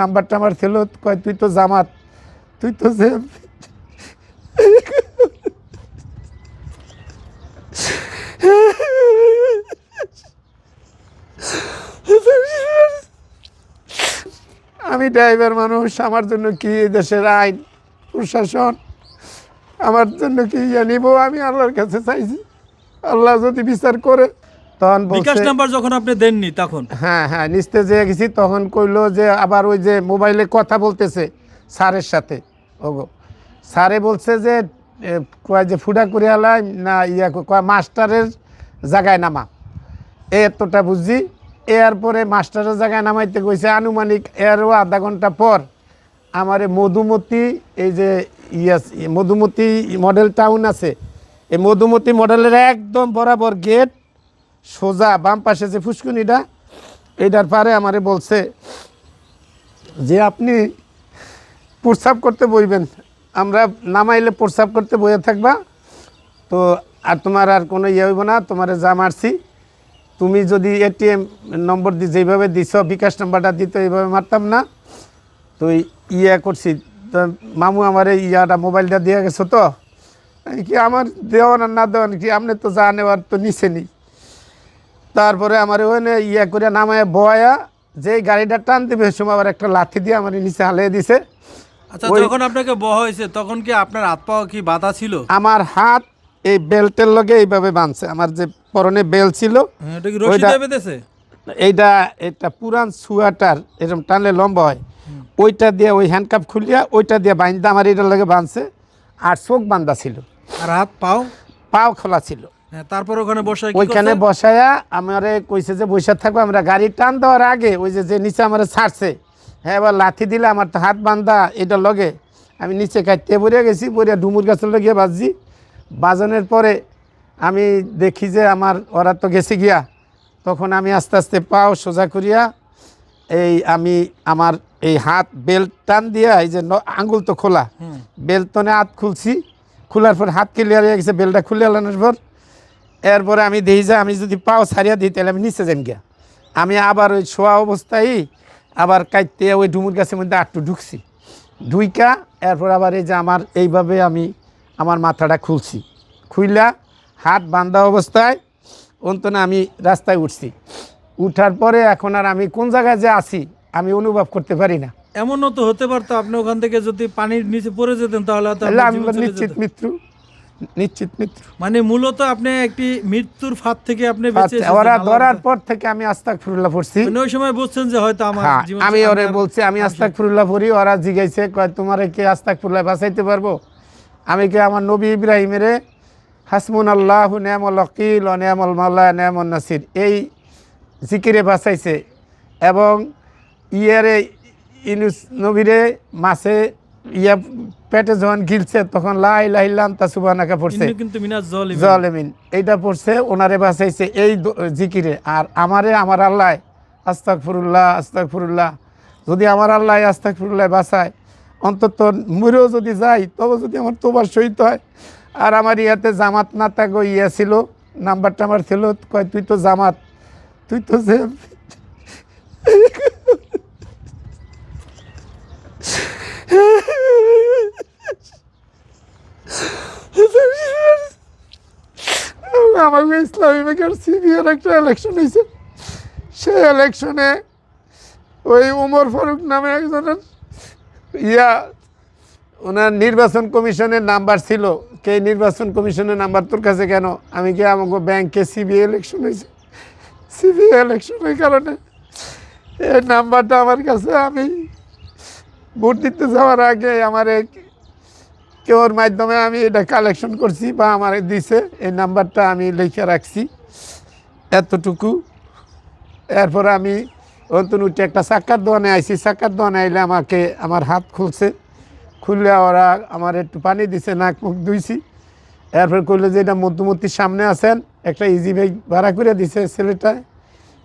নাম্বারটা আমার ছিল, কয়, তুই তো জামাত, তুই তো যে আমি ড্রাইভার মানুষ, আমার জন্য কি দেশের আইন, প্রশাসন, আমার জন্য কি ইয়ে নিব? আমি আল্লাহর কাছে চাইছি, আল্লাহ যদি বিচার করে তখন বিকাশ নাম্বার যখন আপনি দেননি তখন? হ্যাঁ হ্যাঁ নিস্তে যেয়ে গেছি তখন কইলো যে আবার ওই যে মোবাইলে কথা বলতেছে স্যারের সাথে। ওগো। স্যারে বলছে যে কয় যে ফুডা করে আলাই না ইয়া কয় মাস্টারের জায়গায় নামা। এ এতটা বুঝছি এরপরে মাস্টারের জায়গায় নামাইতে কইছে আনুমানিক এরও আধা ঘণ্টা পর আমার মধুমতি এই যে ইয়াস মধুমতি মডেল টাউন আছে। এই মধুমতি মডেলের একদম বরাবর গেট সোজা বাম পাশে যে ফুসকুনিটা, এইটার পারে আমারে বলছে যে আপনি প্রস্রাব করতে বইবেন। আমরা নামাইলে প্রস্রাব করতে বইয়ে থাকবা। তো আর তোমার আর কোনো ইয়ে হইব না, তোমার যা মারছি। তুমি যদি এটিএম নম্বর দি যেভাবে দিছ, বিকাশ নাম্বারটা দিত এইভাবে মারতাম না। তো ইয়ে করছি। তো মামু আমার ইয়াটা, মোবাইলটা দিয়ে গেছো তো। কি আমার দেওয়ান আর না দেওয়ান কি? আপনি তো যা নেওয়ার তো নিচে নি তারপরে আমার ওখানে ইয়ে করে নামায় বয়া যে গাড়িটা টান দিবে সময় আবার একটা লাঠি দিয়ে আমার নিচে হালিয়ে দিছে। আচ্ছা যখন আপনাকে বহা হয়েছে তখন কি আপনার হাত পাওয়া কি বাধা ছিল? আমার হাত এই বেল্টের লগে এইভাবে বাঁধছে। আমার যে পরনে বেল ছিল হ্যাঁ, এটা কি রশি দিয়ে বেঁধেছে? এইটা এটা পুরান সুয়াটার এরকম টানলে লম্বা হয়। ওইটা দিয়ে ওই হ্যান্ডকাপ খুলিয়া ওইটা দিয়ে বাঁধতে আমার এটার লগে বাঁধছে। আর চোখ বান্ধা ছিল। আর হাত পাও? পাও খোলা ছিল। তারপর ওখানে বসে ওইখানে? বসায়া আমারে কইছে যে বসে থাকব আমরা গাড়ি টান দেওয়ার আগে ওই যে যে নিচে আমার ছাড়ছে। হ্যাঁ এবার লাথি দিলে আমার তো হাত বান্ধা এটা লগে। আমি নিচে কাটতে পড়ে গেছি পড়ে ডুমুর গাছের লগে বাজছি। বাজানোর পরে আমি দেখি যে আমার ওরা তো গেছে গিয়া। তখন আমি আস্তে আস্তে পাও সোজা করিয়া এই আমি আমার এই হাত বেল্ট টান দিয়া এই যে আঙ্গুল তো খোলা। বেল্ট তনে হাত খুলছি। খোলার পর হাত ক্লিয়ার হয়ে গেছে বেলটা খুলে আলানোর পর এরপরে আমি দেখি যে আমি যদি পাও ছাড়িয়া দিই তাহলে আমি নিচে যাই গিয়া। আমি আবার ওই শোয়া অবস্থায় আবার কাইতে ওই ডুমুর গাছের মধ্যে আটটু ঢুকছি। ঢুইকা এরপর আবার এই যে আমার এইভাবে আমি আমার মাথাটা খুলছি। খুইলা হাত বান্ধা অবস্থায় অন্তনে আমি রাস্তায় উঠছি। উঠার পরে এখন আর আমি কোন জায়গায় যে আছি আমি অনুভব করতে পারি না। এমনও তো হতে পারতো আপনি ওখান থেকে যদি পানির নিচে পড়ে যেতেন তাহলে আমি নিশ্চিত মৃত্যু নিশ্চিত মৃত্যু মানে মূলত আপনি একটি মৃত্যুর ফাঁদ থেকে আপনি বেঁচে ওরা ধরার পর থেকে আমি আস্তাক ফিরুল্লাহ পড়ছি। মানে ওই সময় বলছেন যে হয়তো আমার হ্যাঁ আমি ওরে বলছি আমি আস্তাক ফিরুল্লাহ পড়ি ওরা জিগাইছে কয় তোমার কি আস্তাক ফিরুল্লাহ বাঁচাইতে পারব? আমি কি আমার নবী ইব্রাহিমের হাসমুন আল্লাহ নেমল অকিল নেমল মাল্লা নেমল নাসির। এই জিকিরে বাঁচাইছে এবং ইয়ারে ইনুস নবীরে মাছে ইয়া পেটে যখন গিলছে তখন লাই লাইলাম তা সুবানাকা পড়ছে। কিন্তু জলেমিন। এইটা পড়ছে ওনারে বাঁচাইছে এই জিকিরে। আর আমারে আমার আল্লাহ আস্তাক ফুরুল্লাহ আস্তাক ফুরুল্লাহ যদি আমার আল্লাহ আস্তাক ফুরুল্লাহ বাঁচায় অন্তত মরেও যদি যাই তবে যদি আমার তোবার সহিত হয়। আর আমার ইয়াতে জামাত না থাকো ইয়া ছিল নাম্বারটা আমার ছিল কয় তুই তো জামাত তুই তো যে ইসলামী ব্যাংকের সিবিআর একটা ইলেকশন হয়েছে। সেই ইলেকশনে ওই উমর ফারুক নামে একজনের ইয়া, ওনার নির্বাচন কমিশনের নাম্বার ছিল। কে নির্বাচন কমিশনের নাম্বার তোর কাছে কেন? আমি কি আমাকে ব্যাংকে সিবিআই ইলেকশন হয়েছে? সিবিআই ইলেকশনের কারণে। এই নাম্বারটা আমার কাছে, আমি ভোট দিতে যাওয়ার আগে আমার এক কেউর মাধ্যমে আমি এটা কালেকশন করছি বা আমার দিছে। এই নাম্বারটা আমি লিখে রাখছি এতটুকু। এরপর আমি অন্তন উঠে একটা চাক্কার দোকানে আইছি। চাক্কার দোকানে আইলে আমাকে আমার হাত খুলছে। খুললে ওরা আমার একটু পানি দিছে, নাক মুখ ধুইছি। এরপর করল যে এটা মধ্যমতির সামনে আছেন, একটা ইজি ব্যাগ ভাড়া করে দিছে ছেলেটা।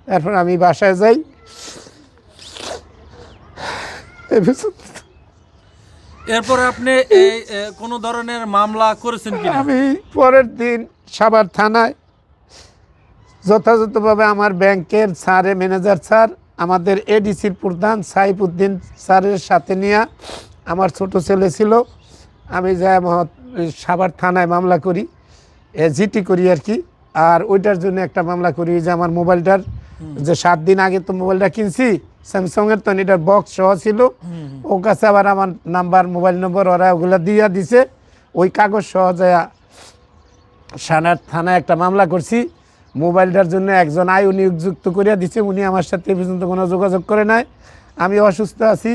এরপর আমি বাসায় যাই। এরপরে আপনি এই কোনো ধরনের মামলা করেছেন কিনা? আমি পরের দিন সাভার থানায় যথাযথভাবে আমার ব্যাংকের স্যারে ম্যানেজার স্যার আমাদের এডিসির প্রধান সাইফুদ্দিন স্যারের সাথে নিয়ে আমার ছোট ছেলে ছিল। আমি যাই মহৎ সাভার থানায় মামলা করি এ জিটি করি আর কি। আর ওইটার জন্য একটা মামলা করি যে আমার মোবাইলটার যে সাত দিন আগে তো মোবাইলটা কিনছি স্যামসংয়ের তো এটার বক্স সহ ছিল। ও কাছে আবার আমার নাম্বার মোবাইল নম্বর ওরা ওগুলো দিয়া দিছে। ওই কাগজ সহ যায় সানার থানায় একটা মামলা করছি। মোবাইলটার জন্য একজন আয়ু নিয়োগযুক্ত করিয়া দিছে। উনি আমার সাথে এ পর্যন্ত কোনো যোগাযোগ করে নাই। আমি অসুস্থ আছি।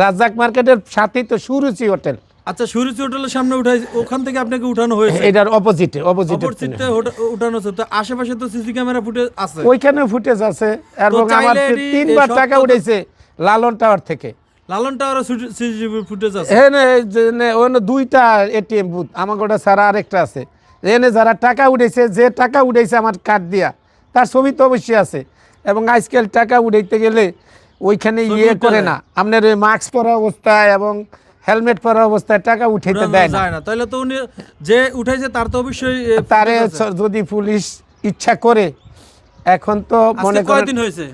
রাজাক মার্কেটের সাথেই তো সুরুচি হোটেল। আচ্ছা সুরুচি হোটেলের সামনে উঠাই ওখান থেকে আপনাকে উঠানো হয়েছে? এটার অপোজিটে অপোজিটে অপরচিটে উঠানো হচ্ছে। তো আশেপাশে তো সিসি ক্যামেরা ফুটেজ আছে। ওইখানে ফুটেজ আছে। এবং আমার তিনবার টাকা উঠেছে লালন টাওয়ার থেকে। লালন টাওয়ারে সিসিটিভি ফুটেজ আছে। এখানে যে নে- ওখানে দুইটা এটিএম বুথ আমার ওটা ছাড়া আরেকটা আছে। এখানে যারা টাকা উঠেছে যে টাকা উঠেছে আমার কার্ড দিয়া তার ছবি তো অবশ্যই আছে। এবং আজকাল টাকা উঠাইতে গেলে ওইখানে ইয়ে করে না। আপনার মাস্ক পরা অবস্থায় এবং হেলমেট পরা অবস্থায় টাকা উঠাইতে দেয় না। তাহলে তো উনি যে উঠাইছে তার তো অবশ্যই তারে যদি পুলিশ ইচ্ছা করে এখন তো মনে কয়দিন হয়েছে?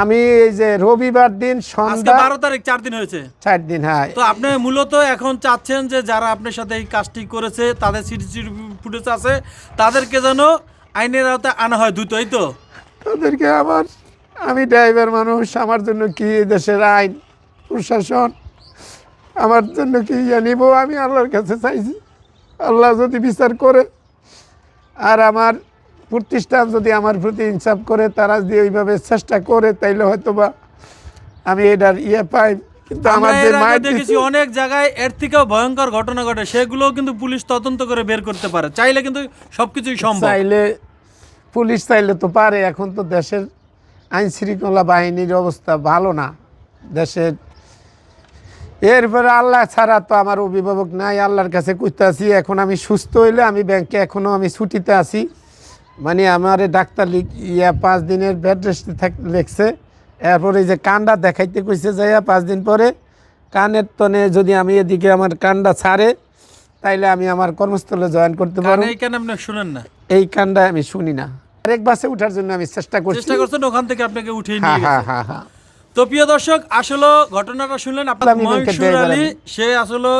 আমি এই যে রবিবার দিন সন্ধ্যা বারো তারিখ চার দিন হয়েছে। চার দিন হ্যাঁ। তো আপনি মূলত এখন চাচ্ছেন যে যারা আপনার সাথে এই কাজটি করেছে তাদের সিসিটিভি ফুটেজ আছে তাদেরকে যেন আইনের আওতায় আনা হয় দ্রুত এই তো? তাদেরকে আবার আমি ড্রাইভার মানুষ আমার জন্য কি এই দেশের আইন প্রশাসন আমার জন্য কি জানিব আমি আল্লাহর কাছে চাইছি। আল্লাহ যদি বিচার করে আর আমার প্রতিষ্ঠান যদি আমার প্রতি ইনসাফ করে তারা যদি ওইভাবে চেষ্টা করে তাইলে হয়তো বা আমি এটার ইয়ে পাই। কিন্তু আমরা যে মায়ের দেখেছি অনেক জায়গায় এর থেকেও ভয়ঙ্কর ঘটনা ঘটে। সেগুলোও কিন্তু পুলিশ তদন্ত করে বের করতে পারে। চাইলে কিন্তু সবকিছুই সম্ভব। চাইলে পুলিশ চাইলে তো পারে। এখন তো দেশের আইন শৃঙ্খলা বাহিনীর অবস্থা ভালো না। দেশের এরপরে আল্লাহ ছাড়া তো আমার অভিভাবক নাই আল্লাহর কাছে আছি এখন আমি সুস্থ হইলে আমি ব্যাংকে এখনও আমি ছুটিতে আছি। মানে আমার ডাক্তার ইয়া পাঁচ দিনের বেড রেস্টে থাক লেখছে। এরপরে এই যে কান্ডা দেখাইতে কইছে যাইয়া পাঁচ দিন পরে কানের তনে যদি আমি এদিকে আমার কানটা ছাড়ে তাইলে আমি আমার কর্মস্থলে জয়েন করতে পারব। কেন আপনি শুনেন না? এই কানটা আমি শুনি না। আরেক বাসে উঠার জন্য আমি চেষ্টা করছি। চেষ্টা করছেন ওখান থেকে আপনাকে উঠিয়ে নিয়ে হ্যাঁ হ্যাঁ হ্যাঁ তো প্রিয় দর্শক আসলে ঘটনাটা শুনলেন আপনার আলী সে আসলে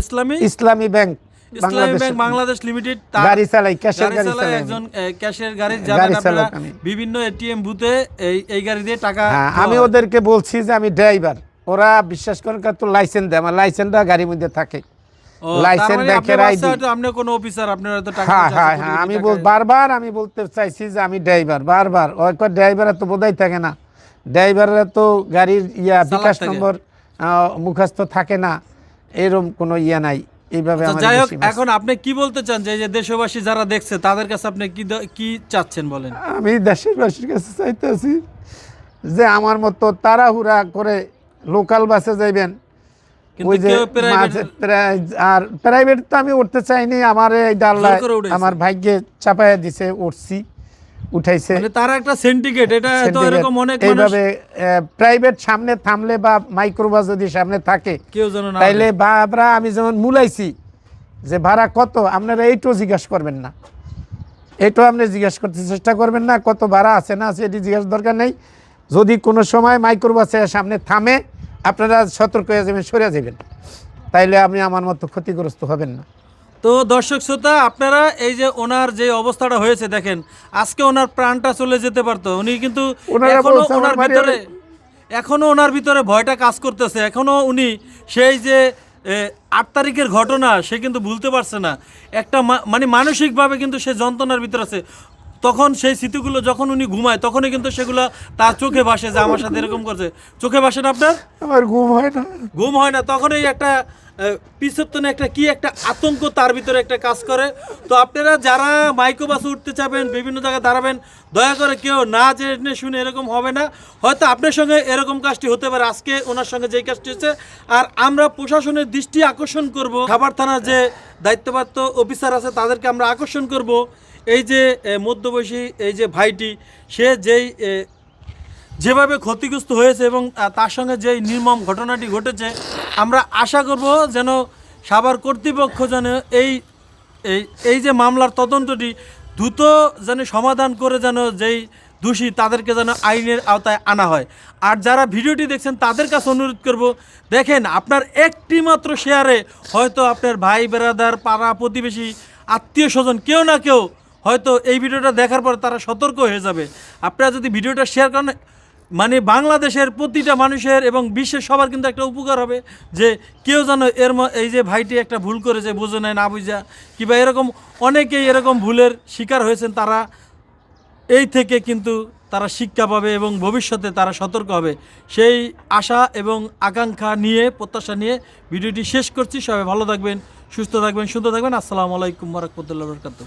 ইসলামী? ইসলামী ব্যাংক ইসলামী ব্যাংক বাংলাদেশ লিমিটেড গাড়ি চালাই ক্যাশের গাড়ি গাড়ি চালাই একজন ক্যাশের গাড়ি গাড়ি যাবেন আপনারা আমি। বিভিন্ন এটিএম বুথে এই এই গাড়ি দিয়ে টাকা হ্যাঁ আমি ওদেরকে বলছি যে আমি ড্রাইভার। ওরা বিশ্বাস করেন তো লাইসেন্স দেয় আমার লাইসেন্সটা গাড়ির মধ্যে থাকে। লাইসেন্স মানে ব্যাংকের আপনার আইডি। আপনি কোনো অফিসার আপনার হয়তো টাকা হ্যাঁ হ্যাঁ হ্যাঁ আমি বারবার আমি বলতে চাইছি যে আমি ড্রাইভার বারবার। ওই ড্রাইভার তো বোধহয় থাকে না। ড্রাইভাররা তো গাড়ির ইয়া বিকাশ নম্বর মুখস্থ থাকে না এরকম কোনো ইয়া নাই। এইভাবে আচ্ছা, যাই হোক এখন আপনি কি বলতে চান যে দেশবাসী যারা দেখছে তাদের কাছে আপনি কি কি চাচ্ছেন বলেন? আমি দেশের বাসীর কাছে চাইতেছি যে আমার মতো তাড়াহুড়া করে লোকাল বাসে যাইবেন। ওই যে আর প্রাইভেট তো আমি উঠতে চাইনি আমার এই ডাল্লা জোর আমার ভাগ্যে চাপাইয়া দিছে উঠছি। উঠাইছে। মানে তার একটা সেন্টিকেট এটা তো এরকম অনেক এইভাবে প্রাইভেট সামনে থামলে বা মাইক্রোবাস যদি সামনে থাকে কেউ যেন না তাইলে ভাড়া আমি যেমন মূলাইছি যে ভাড়া কত? আপনারা এইটাও জিজ্ঞাসা করবেন না। এইটাও আপনি জিজ্ঞাসা করতে চেষ্টা করবেন না কত ভাড়া আছে না আছে এটি জিজ্ঞাসা দরকার নেই। যদি কোনো সময় মাইক্রোবাসের সামনে থামে আপনারা সতর্ক হয়ে যাবেন সরে যাবেন। তাইলে আপনি আমার মতো ক্ষতিগ্রস্ত হবেন না। তো দর্শক শ্রোতা আপনারা এই যে ওনার যে অবস্থাটা হয়েছে দেখেন আজকে ওনার প্রাণটা চলে যেতে পারতো। উনি কিন্তু এখনও ওনার ভিতরে এখনও ওনার ভিতরে ভয়টা কাজ করতেছে। এখনও উনি সেই যে আট তারিখের ঘটনা সে কিন্তু ভুলতে পারছে না। একটা মানে মানসিকভাবে কিন্তু সে যন্ত্রণার ভিতরে আছে। তখন সেই স্মৃতিগুলো যখন উনি ঘুমায় তখনই কিন্তু সেগুলো তার চোখে ভাসে যে আমার সাথে এরকম করছে। চোখে ভাসে না আপনার? আমার ঘুম হয় না। ঘুম হয় না। তখনই একটা পিছনে একটা কি একটা আতঙ্ক তার ভিতরে একটা কাজ করে। তো আপনারা যারা মাইক্রো বাসে উঠতে চাবেন, বিভিন্ন জায়গায় দাঁড়াবেন, দয়া করে কেউ না জেনে শুনে এরকম হবে না। হয়তো আপনার সঙ্গে এরকম কাজটি হতে পারে। আজকে ওনার সঙ্গে যেই কাজটি হচ্ছে, আর আমরা প্রশাসনের দৃষ্টি আকর্ষণ করব। খাবার থানার যে দায়িত্বপ্রাপ্ত অফিসার আছে, তাদেরকে আমরা আকর্ষণ করব। এই যে মধ্যবয়সী, এই যে ভাইটি, সে যেই যেভাবে ক্ষতিগ্রস্ত হয়েছে এবং তার সঙ্গে যে নির্মম ঘটনাটি ঘটেছে, আমরা আশা করব যেন সাভার কর্তৃপক্ষ যেন এই এই যে মামলার তদন্তটি দ্রুত যেন সমাধান করে যেন যেই দোষী তাদেরকে যেন আইনের আওতায় আনা হয়। আর যারা ভিডিওটি দেখছেন, তাদের কাছে অনুরোধ করব, দেখেন আপনার একটি মাত্র শেয়ারে হয়তো আপনার ভাই বেড়াদার পাড়া, প্রতিবেশী, আত্মীয় স্বজন, কেউ না কেউ হয়তো এই ভিডিওটা দেখার পর তারা সতর্ক হয়ে যাবে। আপনারা যদি ভিডিওটা শেয়ার করেন মানে বাংলাদেশের প্রতিটা মানুষের এবং বিশ্বের সবার কিন্তু একটা উপকার হবে যে কেউ যেন এর এই যে ভাইটি একটা ভুল করেছে বুঝে নেয়, না বুঝা, কিংবা এরকম অনেকেই এরকম ভুলের শিকার হয়েছেন, তারা এই থেকে কিন্তু তারা শিক্ষা পাবে এবং ভবিষ্যতে তারা সতর্ক হবে। সেই আশা এবং আকাঙ্ক্ষা নিয়ে, প্রত্যাশা নিয়ে ভিডিওটি শেষ করছি। সবাই ভালো থাকবেন, সুস্থ থাকবেন, সুন্দর থাকবেন। আসসালামু আলাইকুম রহমতুল্লাহ বরকাত